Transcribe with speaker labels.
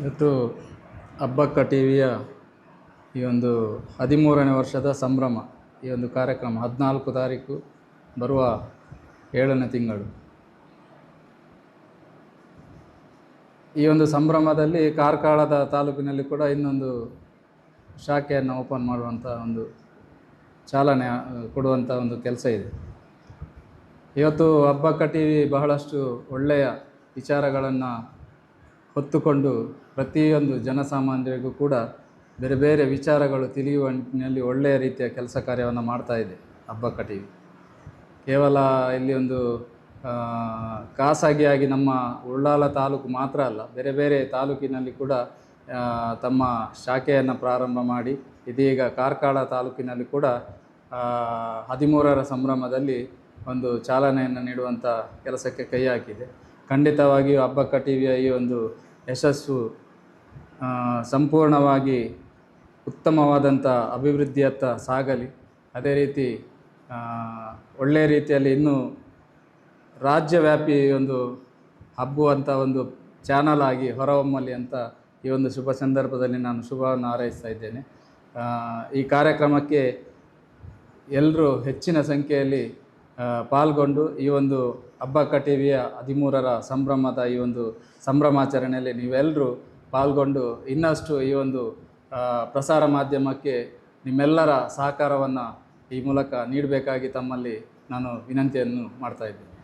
Speaker 1: ಇವತ್ತು ಹಬ್ಬಕ್ಕ ಟಿ ವಿಯ ಈ ಒಂದು ಹದಿಮೂರನೇ ವರ್ಷದ ಸಂಭ್ರಮ, ಈ ಒಂದು ಕಾರ್ಯಕ್ರಮ ಹದಿನಾಲ್ಕು ತಾರೀಕು ಬರುವ ಏಳನೇ ತಿಂಗಳು. ಈ ಒಂದು ಸಂಭ್ರಮದಲ್ಲಿ ಕಾರ್ಕಳದ ತಾಲೂಕಿನಲ್ಲಿ ಕೂಡ ಇನ್ನೊಂದು ಶಾಖೆಯನ್ನು ಓಪನ್ ಮಾಡುವಂಥ ಒಂದು ಚಾಲನೆ ಕೊಡುವಂಥ ಒಂದು ಕೆಲಸ ಇದೆ. ಇವತ್ತು ಹಬ್ಬಕ್ಕ ಟಿ ಬಹಳಷ್ಟು ಒಳ್ಳೆಯ ವಿಚಾರಗಳನ್ನು ಹೊತ್ತುಕೊಂಡು ಪ್ರತಿಯೊಂದು ಜನಸಾಮಾನ್ಯರಿಗೂ ಕೂಡ ಬೇರೆ ಬೇರೆ ವಿಚಾರಗಳು ತಿಳಿಯುವ ನಿಟ್ಟಿನಲ್ಲಿ ಒಳ್ಳೆಯ ರೀತಿಯ ಕೆಲಸ ಕಾರ್ಯವನ್ನು ಮಾಡ್ತಾ ಇದೆ ಹಬ್ಬಕ್ಕ ಟಿ ಕೇವಲ ಇಲ್ಲಿ ಒಂದು ಖಾಸಗಿಯಾಗಿ ನಮ್ಮ ಉಳ್ಳಾಲ ತಾಲೂಕು ಮಾತ್ರ ಅಲ್ಲ, ಬೇರೆ ಬೇರೆ ತಾಲೂಕಿನಲ್ಲಿ ಕೂಡ ತಮ್ಮ ಶಾಖೆಯನ್ನು ಪ್ರಾರಂಭ ಮಾಡಿ, ಇದೀಗ ಕಾರ್ಕಳ ತಾಲೂಕಿನಲ್ಲಿ ಕೂಡ ಹದಿಮೂರರ ಸಂಭ್ರಮದಲ್ಲಿ ಒಂದು ಚಾಲನೆಯನ್ನು ನೀಡುವಂಥ ಕೆಲಸಕ್ಕೆ ಕೈ ಹಾಕಿದೆ. ಖಂಡಿತವಾಗಿಯೂ ಹಬ್ಬಕ್ಕ ಟಿ ವಿಯ ಈ ಒಂದು ಯಶಸ್ಸು ಸಂಪೂರ್ಣವಾಗಿ ಉತ್ತಮವಾದಂಥ ಅಭಿವೃದ್ಧಿಯತ್ತ ಸಾಗಲಿ. ಅದೇ ರೀತಿ ಒಳ್ಳೆಯ ರೀತಿಯಲ್ಲಿ ಇನ್ನೂ ರಾಜ್ಯವ್ಯಾಪಿ ಒಂದು ಹಬ್ಬುವಂಥ ಒಂದು ಚಾನಲ್ ಆಗಿ ಹೊರಹೊಮ್ಮಲಿ ಅಂತ ಈ ಒಂದು ಶುಭ ಸಂದರ್ಭದಲ್ಲಿ ನಾನು ಶುಭವನ್ನು ಹಾರೈಸ್ತಾ ಇದ್ದೇನೆ. ಈ ಕಾರ್ಯಕ್ರಮಕ್ಕೆ ಎಲ್ಲರೂ ಹೆಚ್ಚಿನ ಸಂಖ್ಯೆಯಲ್ಲಿ ಪಾಲ್ಗೊಂಡು ಈ ಒಂದು ಹಬ್ಬಕ್ಕ ಟಿ ವಿಯ ಹದಿಮೂರರ ಸಂಭ್ರಮದ ಈ ಒಂದು ಸಂಭ್ರಮಾಚರಣೆಯಲ್ಲಿ ನೀವೆಲ್ಲರೂ ಪಾಲ್ಗೊಂಡು ಇನ್ನಷ್ಟು ಈ ಒಂದು ಪ್ರಸಾರ ಮಾಧ್ಯಮಕ್ಕೆ ನಿಮ್ಮೆಲ್ಲರ ಸಹಕಾರವನ್ನು ಈ ಮೂಲಕ ನೀಡಬೇಕಾಗಿ ತಮ್ಮಲ್ಲಿ ನಾನು ವಿನಂತಿಯನ್ನು ಮಾಡ್ತಾ ಇದ್ದೇನೆ.